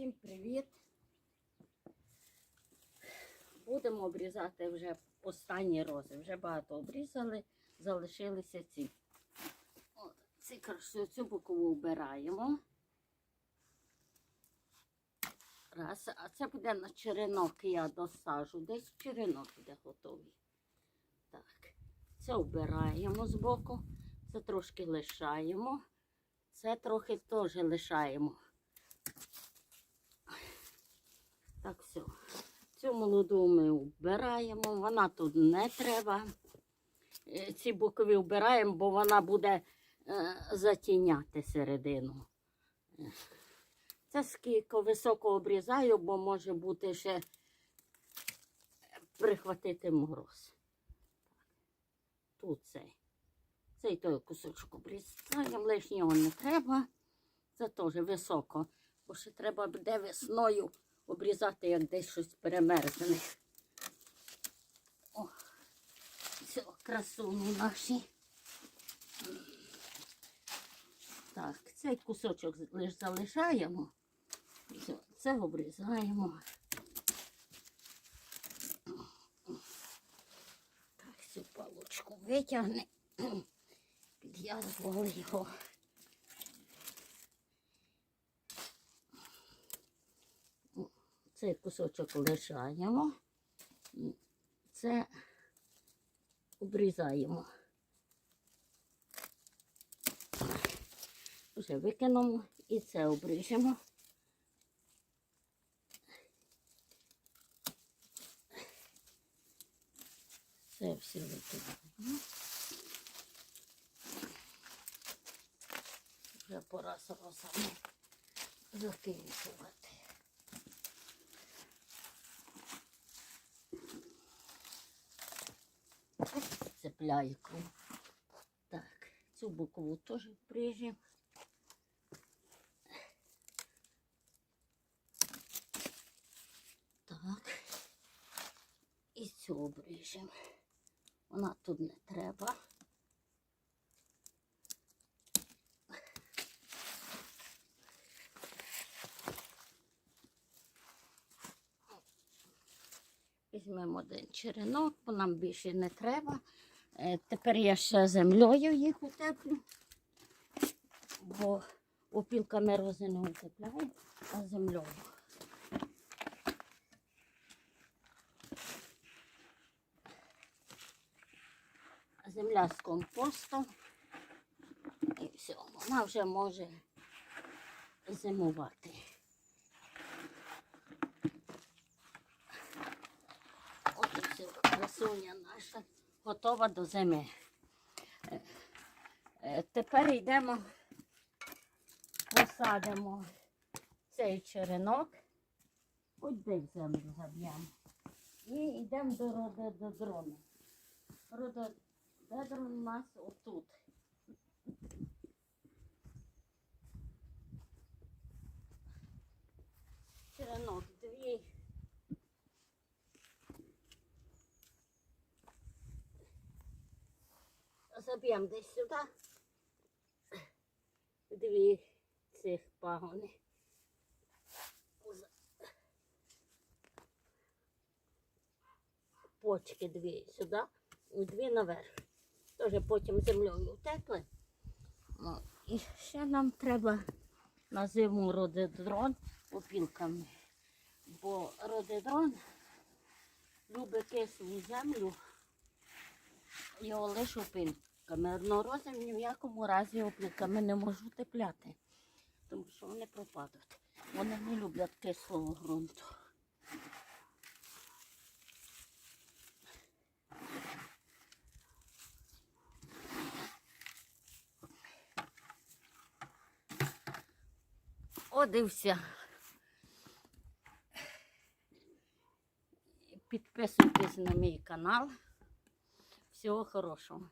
Всім привіт! Будемо обрізати вже останні рози. Вже багато обрізали, залишилися ці. От, ці красу, цю бокову вбираємо. Раз, а це буде на черенок, я досажу. Десь черенок буде готовий. Так, це вбираємо з боку, це трошки лишаємо, це трохи теж лишаємо. Так, все. Цю молоду ми вбираємо, вона тут не треба. Е, Ці бокові вбираємо, бо вона буде е, затіняти середину. Е, Це скільки високо обрізаю, бо може бути ще прихватити мороз. Тут цей. Цей той кусочок обрізаємо, лишнього не треба. Це теж високо. Бо ще треба буде весною обрізати, як десь щось перемерзне. О, все, красуні наші. Так, цей кусочок лише залишаємо. Це обрізаємо. Так, цю палочку витягне. Підв'язували його. Цей кусочок лишаємо, це обрізаємо. Вже викинемо і це обріжемо. Це все викидаємо. Вже пора розами закінчувати. Цепляйку. Так, цю бокову теж прижим. Так. І цю обріжемо. Вона тут не треба. Візьмемо один черенок, бо нам більше не треба. Е, Тепер я ще землею їх утеплю, бо опілками рози не утепляю, а землею. Земля з компостом. І все, вона вже може зимувати. От і все, красуня наша готова до зими. Е, е, Тепер йдемо, посадимо цей черенок, хоч в землю заб'ємо. І йдемо до рододендрону. Рододендрон у нас отут. Черенок дві. Десь сюди. Дві цих пагони. Почки дві сюди і дві наверх. Теж потім землею втекли. Ну, і ще нам треба на зиму рододрон опілками. Бо рододрон любить кислу землю його лише опилками. Однорози ні в якому разі опилками не можу тепляти, тому що вони пропадуть. Вони не люблять кислого ґрунту. Все. Підписуйтесь на мій канал. Всього хорошого.